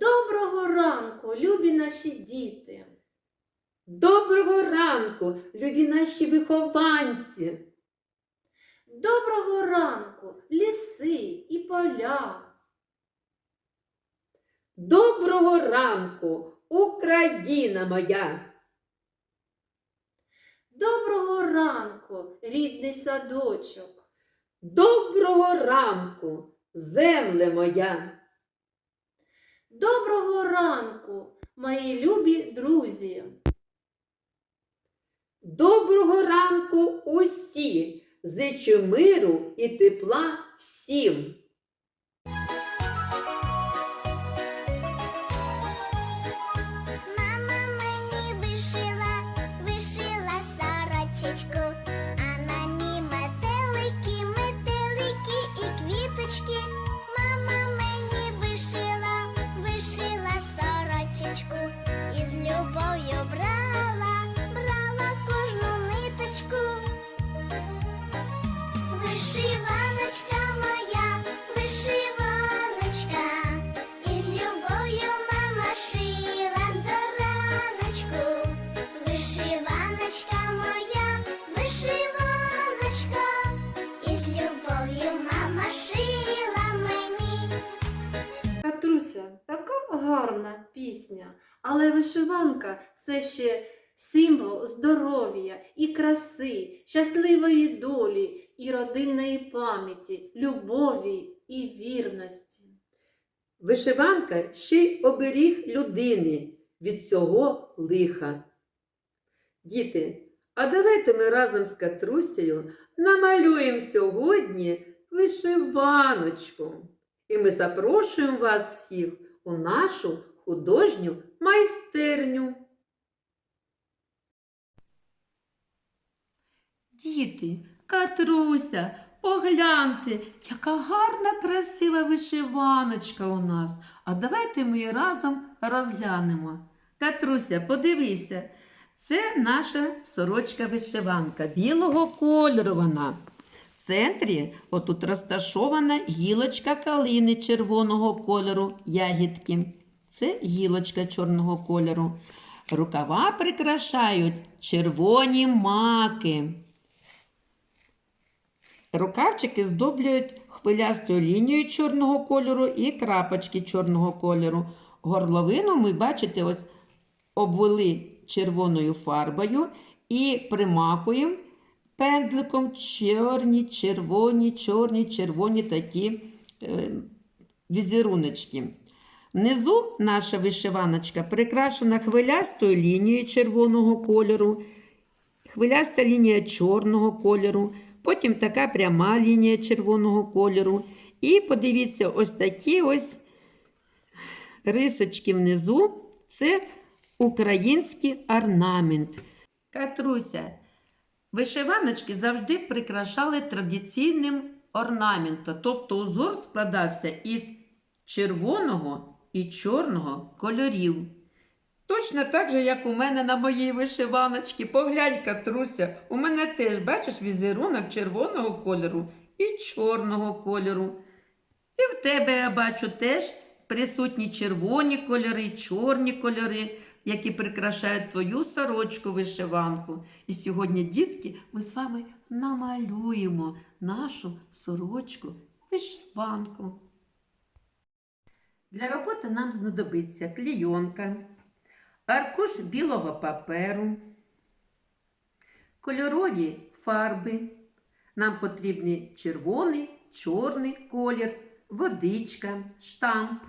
Доброго ранку, любі наші діти. Доброго ранку, любі наші вихованці. Доброго ранку, ліси і поля. Доброго ранку, Україна моя. Доброго ранку, рідний садочок. Доброго ранку, земле моя. Доброго ранку, мої любі друзі. Доброго ранку усі. Зичу миру і тепла всім. Але вишиванка це ще символ здоров'я і краси, щасливої долі і родинної пам'яті, любові і вірності. Вишиванка ще й оберіг людини від цього лиха. Діти, а давайте ми разом з Катрусею намалюємо сьогодні вишиваночку. І ми запрошуємо вас всіх у нашу художню майстерню. Діти, Катруся, погляньте, яка гарна, красива вишиваночка у нас. А давайте ми її разом розглянемо. Катруся, подивися, це наша сорочка-вишиванка білого кольору вона. В центрі отут розташована гілочка калини червоного кольору ягідки. Це гілочка чорного кольору. Рукава прикрашають червоні маки. Рукавчики здоблюють хвилястою лінією чорного кольору і крапочки чорного кольору. Горловину ми, бачите, ось обвели червоною фарбою і примакуємо пензликом чорні, червоні, чорні, червоні такі е, візеруночки. Внизу наша вишиваночка прикрашена хвилястою лінією червоного кольору, хвиляста лінія чорного кольору, потім така пряма лінія червоного кольору. І подивіться, ось такі ось рисочки внизу це український орнамент. Катруся, вишиваночки завжди прикрашали традиційним орнаментом, тобто узор складався із червоного і чорного кольорів. Точно так же, як у мене на моїй вишиваночці. Поглянь, Катруся, у мене теж, бачиш, візерунок червоного кольору і чорного кольору. І в тебе я бачу теж присутні червоні кольори, чорні кольори, які прикрашають твою сорочку вишиванку. І сьогодні, дітки, ми з вами намалюємо нашу сорочку вишиванку. Для роботи нам знадобиться клійонка, аркуш білого паперу, кольорові фарби. Нам потрібні червоний, чорний колір, водичка, штамп,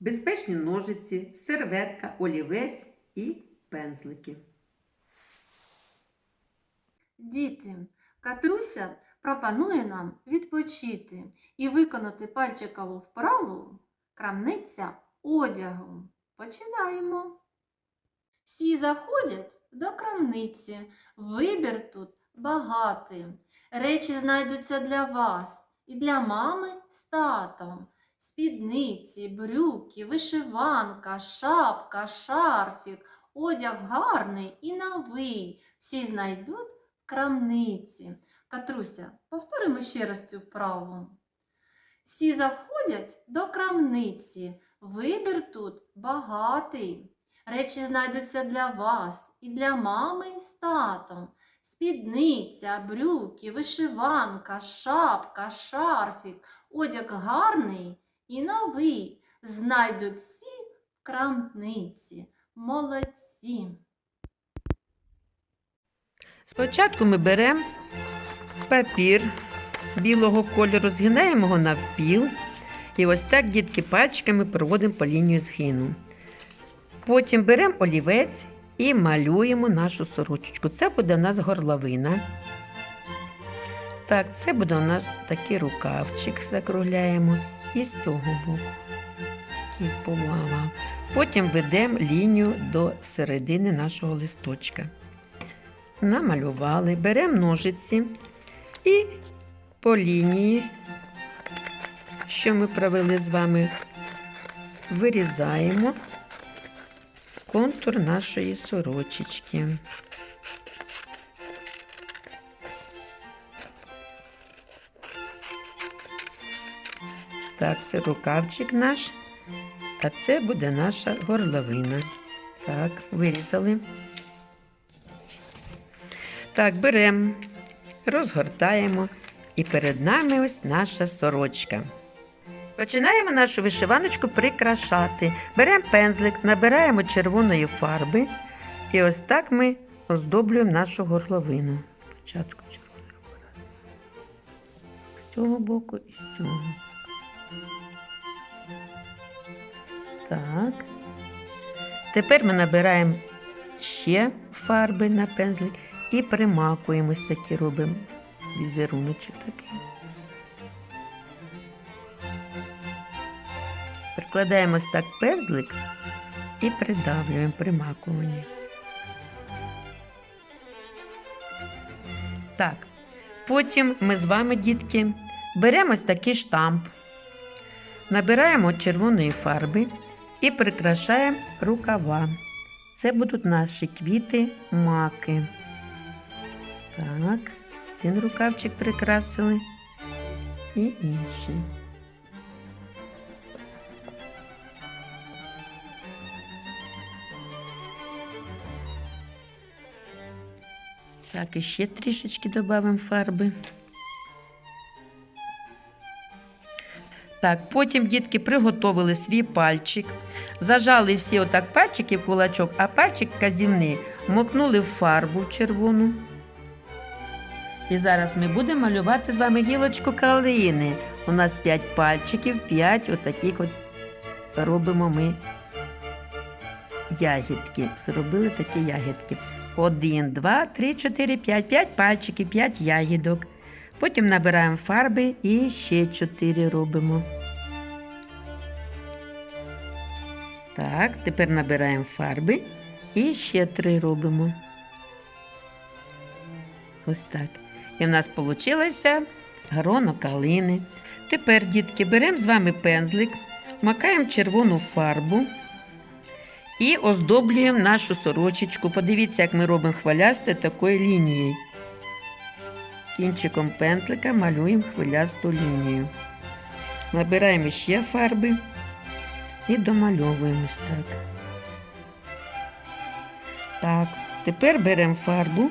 безпечні ножиці, серветка, олівець і пензлики. Діти, Катруся пропонує нам відпочити і виконати пальчикову вправу крамниця одягу. Починаємо. Всі заходять до крамниці. Вибір тут багатий. Речі знайдуться для вас і для мами з татом. Спідниці, брюки, вишиванка, шапка, шарфік, одяг гарний і новий. Всі знайдуть в крамниці. Катруся, повторимо ще раз цю вправу. Всі заходять до крамниці. Вибір тут багатий. Речі знайдуться для вас і для мами з татом. Спідниця, брюки, вишиванка, шапка, шарфік, одяг гарний і новий. Знайдуть всі в крамниці. Молодці. Спочатку ми беремо папір білого кольору, згинаємо його навпіл. І ось так, дітки, пальчиками проводимо по лінію згину. Потім беремо олівець і малюємо нашу сорочечку. Це буде у нас горловина. Так, це буде у нас такий рукавчик, закругляємо. І з цього боку. І помала. Потім ведемо лінію до середини нашого листочка намалювали, беремо ножиці і по лінії, що ми провели з вами, вирізаємо контур нашої сорочечки. Так, це рукавчик наш, а це буде наша горловина. Так, вирізали. Так, беремо, розгортаємо, і перед нами ось наша сорочка. Починаємо нашу вишиваночку прикрашати. Беремо пензлик, набираємо червоної фарби і ось так ми оздоблюємо нашу горловину. Спочатку червоною фарбою. З цього боку і з цього. Так. Тепер ми набираємо ще фарби на пензлик і примакуємо ось такі робимо візеруночок такий. Прикладаємо ось так пензлик і придавлюємо примакування. Так, потім ми з вами, дітки, беремо ось такий штамп, набираємо червоної фарби і прикрашаємо рукава. Це будуть наші квіти маки. Так, один рукавчик прикрасили і інший. Так, і ще трішечки додамо фарби. Так, потім дітки приготовили свій пальчик, зажали всі отак пальчики в кулачок, а пальчик казівний мокнули в фарбу червону. І зараз ми будемо малювати з вами гілочку калини. У нас 5 пальчиків, 5 отаких от робимо ми ягідки. Зробили такі ягідки. Один, два, три, чотири, п'ять. П'ять пальчиків, п'ять ягідок. Потім набираємо фарби і ще чотири робимо. Так, тепер набираємо фарби і ще три робимо. Ось так. І в нас вийшло гроно калини. Тепер, дітки, беремо з вами пензлик, макаємо червону фарбу і оздоблюємо нашу сорочечку. Подивіться, як ми робимо хвилясте такою лінією. Кінчиком пензлика малюємо хвилясту лінію. Набираємо ще фарби і домальовуємо ось так. Так, тепер беремо фарбу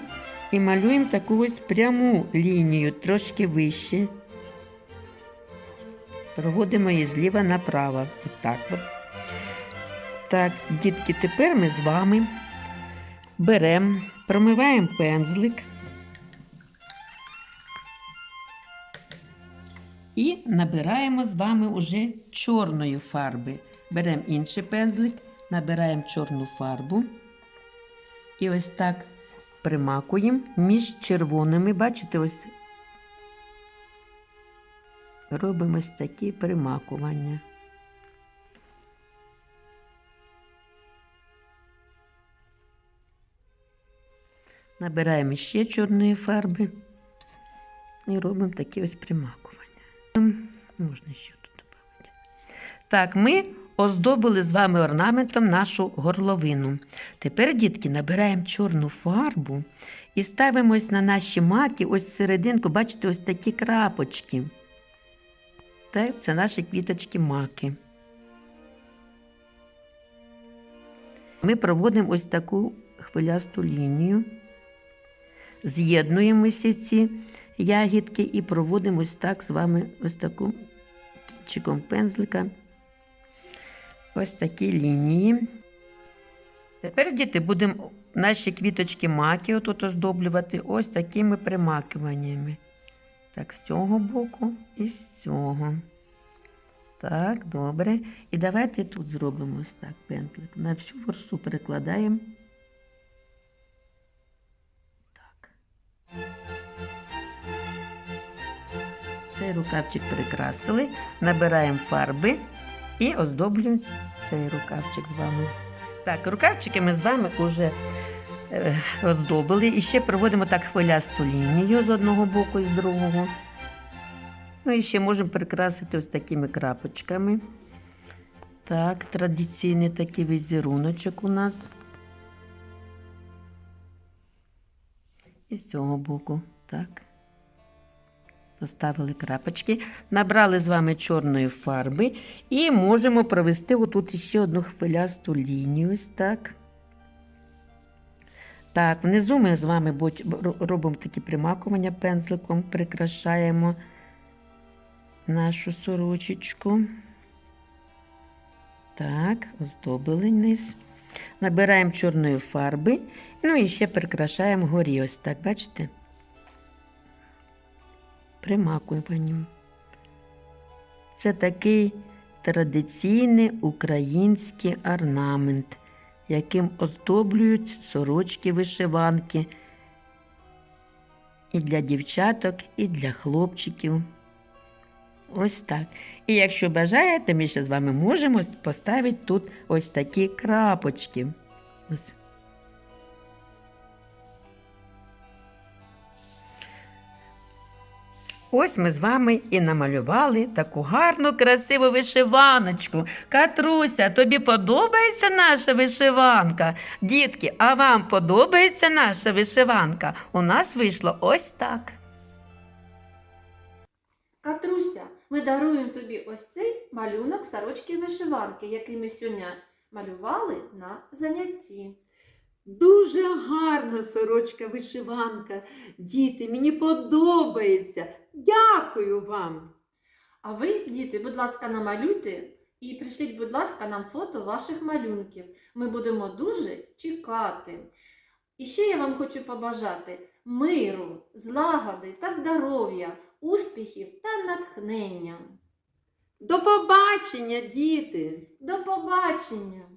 і малюємо таку ось пряму лінію, трошки вище. Проводимо її зліва направо. Отак от. Так, дітки, тепер ми з вами беремо, промиваємо пензлик і набираємо з вами уже чорної фарби. Беремо інший пензлик, набираємо чорну фарбу і ось так примакуємо між червоними. Бачите, ось робимо ось такі примакування. Набираємо ще чорної фарби і робимо такі ось примакування. Можна ще тут додати. Так, ми оздобили з вами орнаментом нашу горловину. Тепер, дітки, набираємо чорну фарбу і ставимо ось на наші маки, ось серединку, бачите, ось такі крапочки. Так, це наші квіточки маки. Ми проводимо ось таку хвилясту лінію, з'єднуємо всі ці ягідки і проводимо ось так з вами ось таку кінчиком пензлика. Ось такі лінії. Тепер, діти, будемо наші квіточки маки отут оздоблювати ось такими примакуваннями. Так, з цього боку і з цього. Так, добре. І давайте тут зробимо ось так пензлик. На всю ворсу перекладаємо. Так. Цей рукавчик прикрасили, набираємо фарби і оздоблюємо цей рукавчик з вами. Так, рукавчики ми з вами вже е, оздобили. І ще проводимо так хвилясту лінію з одного боку і з другого. Ну і ще можемо прикрасити ось такими крапочками. Так, традиційний такий візеруночок у нас. І з цього боку. Так. Поставили крапочки, набрали з вами чорної фарби і можемо провести отут ще одну хвилясту лінію. Ось так. Так, внизу ми з вами робимо такі примакування пензликом, прикрашаємо нашу сорочечку. Так, оздобили низ. Набираємо чорної фарби. Ну і ще прикрашаємо горі. Ось так, бачите? Примакуємо. Це такий традиційний український орнамент, яким оздоблюють сорочки вишиванки і для дівчаток, і для хлопчиків. Ось так. І якщо бажаєте, ми ще з вами можемо поставити тут ось такі крапочки. Ось. Ось ми з вами і намалювали таку гарну, красиву вишиваночку. Катруся, тобі подобається наша вишиванка? Дітки, а вам подобається наша вишиванка? У нас вийшло ось так. Катруся, ми даруємо тобі ось цей малюнок сорочки вишиванки, який ми сьогодні малювали на занятті. Дуже гарна сорочка вишиванка. Діти, мені подобається. Дякую вам. А ви, діти, будь ласка, намалюйте і пришліть, будь ласка, нам фото ваших малюнків. Ми будемо дуже чекати. І ще я вам хочу побажати миру, злагоди та здоров'я, успіхів та натхнення. До побачення, діти! До побачення!